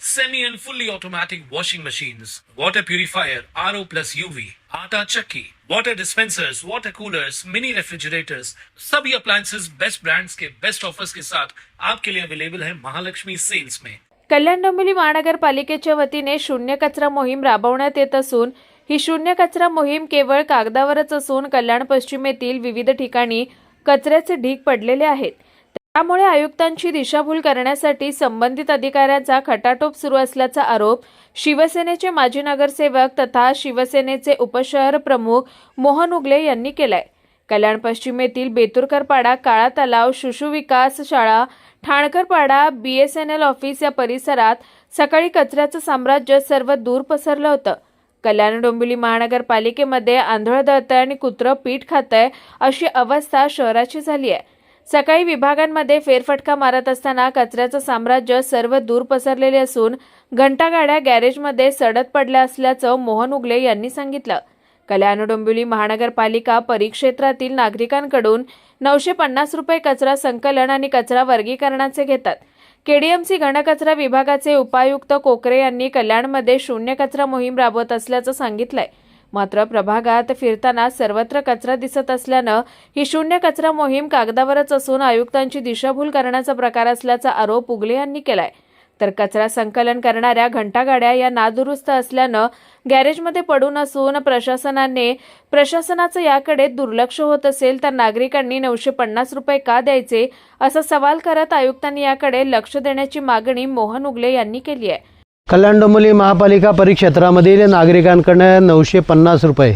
semi and fully automatic washing machines, water purifier, RO plus UV, आटा चक्की, water dispensers, water coolers, mini refrigerators, सभी appliances best brands के best offers के साथ आपके लिए अवेलेबल है महालक्ष्मी सेल्स में कल्याण डोंबिवली महानगरपालिकेच्या वतीने शून्य कचरा मोहीम राबवण्यात येत असून ही शून्य कचरा मोहीम केवळ कागदावरच असून कल्याण पश्चिमेतील विविध ठिकाणी कचऱ्याचे ढीग पडलेले आहेत. त्यामुळे आयुक्तांची दिशाभूल करण्यासाठी संबंधित अधिकाऱ्यांचा खटाटोप सुरू असल्याचा आरोप शिवसेनेचे माजी नगरसेवक तथा शिवसेनेचे उपशहर प्रमुख मोहन उगले यांनी केलाय. कल्याण पश्चिमेतील बेतुरकरपाडा काळा तलाव शिशु विकास शाळा ठाणकरपाडा बीएसएनएल ऑफिस या परिसरात सकाळी कचऱ्याचं साम्राज्य सर्व दूर पसरलं होतं. कल्याण डोंबिवली महानगरपालिकेमध्ये आंधळ दळतंय आणि कुत्रं पीठ खातंय अशी अवस्था शहराची झाली आहे. सकाळी विभागांमध्ये फेरफटका मारत असताना कचऱ्याचं साम्राज्य सर्व दूर पसरलेले असून घंटागाड्या गॅरेजमध्ये सडत पडल्या असल्याचं मोहन उगले यांनी सांगितलं. कल्याण डोंबिवली महानगरपालिका परिक्षेत्रातील नागरिकांकडून नऊशे पन्नास रुपये कचरा संकलन आणि कचरा वर्गीकरणाचे घेतात. केडीएमसी घनकचरा विभागाचे उपायुक्त कोकरे यांनी कल्याणमध्ये शून्य कचरा मोहीम राबवत असल्याचं सांगितलंय. मात्र प्रभागात फिरताना सर्वत्र कचरा दिसत असल्यानं ही शून्य कचरा मोहीम कागदावरच असून आयुक्तांची दिशाभूल करण्याचा प्रकार असल्याचा आरोप उगले यांनी केलाय. तर कचरा संकलन करणाऱ्या घंटागाड्या या नादुरुस्त असल्यानं गॅरेजमध्ये पडून असून प्रशासनाने प्रशासनाचं याकडे दुर्लक्ष होत असेल तर नागरिकांनी नऊशे पन्नास रुपये का द्यायचे असा सवाल करत आयुक्तांनी याकडे लक्ष देण्याची मागणी मोहन उगले यांनी केली आहे. कल्याण डोंबिवली महापालिका परिक्षेत्रामधील नागरिकांकडनं नऊशे पन्नास रुपये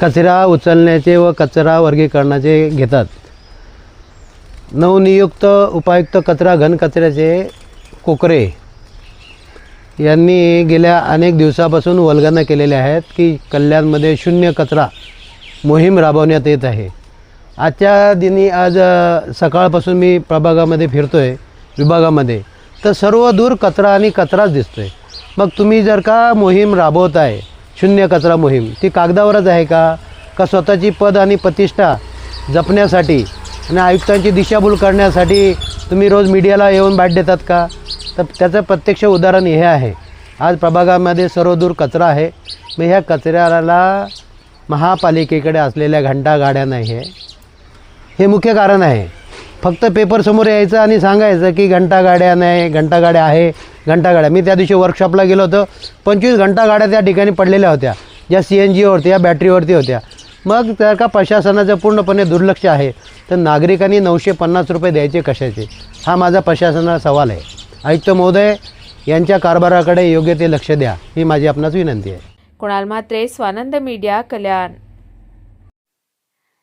कचरा उचलण्याचे व कचरा वर्गीकरणाचे घेतात. नवनियुक्त उपायुक्त कचरा घनकचऱ्याचे कोकरे यांनी गेल्या अनेक दिवसापासून वल्गना केलेल्या आहेत की कल्याणमध्ये शून्य कचरा मोहीम राबवण्यात येत आहे. आजच्या दिनी आज सकाळपासून मी प्रभागामध्ये फिरतो आहे विभागामध्ये. तर सर्व दूर कचरा आणि कचराच दिसतो आहे मग तुम्ही जर का मोहीम राबवत आहे शून्य कचरा मोहीम ती कागदावरच आहे का? का स्वतःची पद आणि प्रतिष्ठा जपण्यासाठी आणि आयुक्तांची दिशाभूल करण्यासाठी तुम्ही रोज मीडियाला येऊन बाट देतात का? तर त्याचं प्रत्यक्ष उदाहरण हे आहे. आज प्रभागामध्ये सर्व दूर कचरा आहे. मग ह्या कचऱ्याला महापालिकेकडे असलेल्या घंटा गाड्या नाही आहे. हे मुख्य कारण आहे. फक्त पेपरसमोर यायचं आणि सांगायचं की घंटा गाड्या नाही घंटा गाड्या आहे घंटा गाड्या. मी त्या दिवशी वर्कशॉपला गेलो होतो. पंचवीस घंटा गाड्या त्या ठिकाणी पडलेल्या होत्या. ज्या सी एन जीवरती या बॅटरीवरती होत्या. मग त्या का प्रशासनाचं पूर्णपणे दुर्लक्ष आहे. तर नागरिकांनी नऊशे पन्नास रुपये द्यायचे कशाचे? हा माझा प्रशासनाचा सवाल आहे. आयुक्त महोदय यांच्या कारभाराकडे योग्य ते लक्ष द्या. ही माझी आपणास विनंती आहे. कुणाल म्हात्रे स्वानंद मीडिया कल्याण.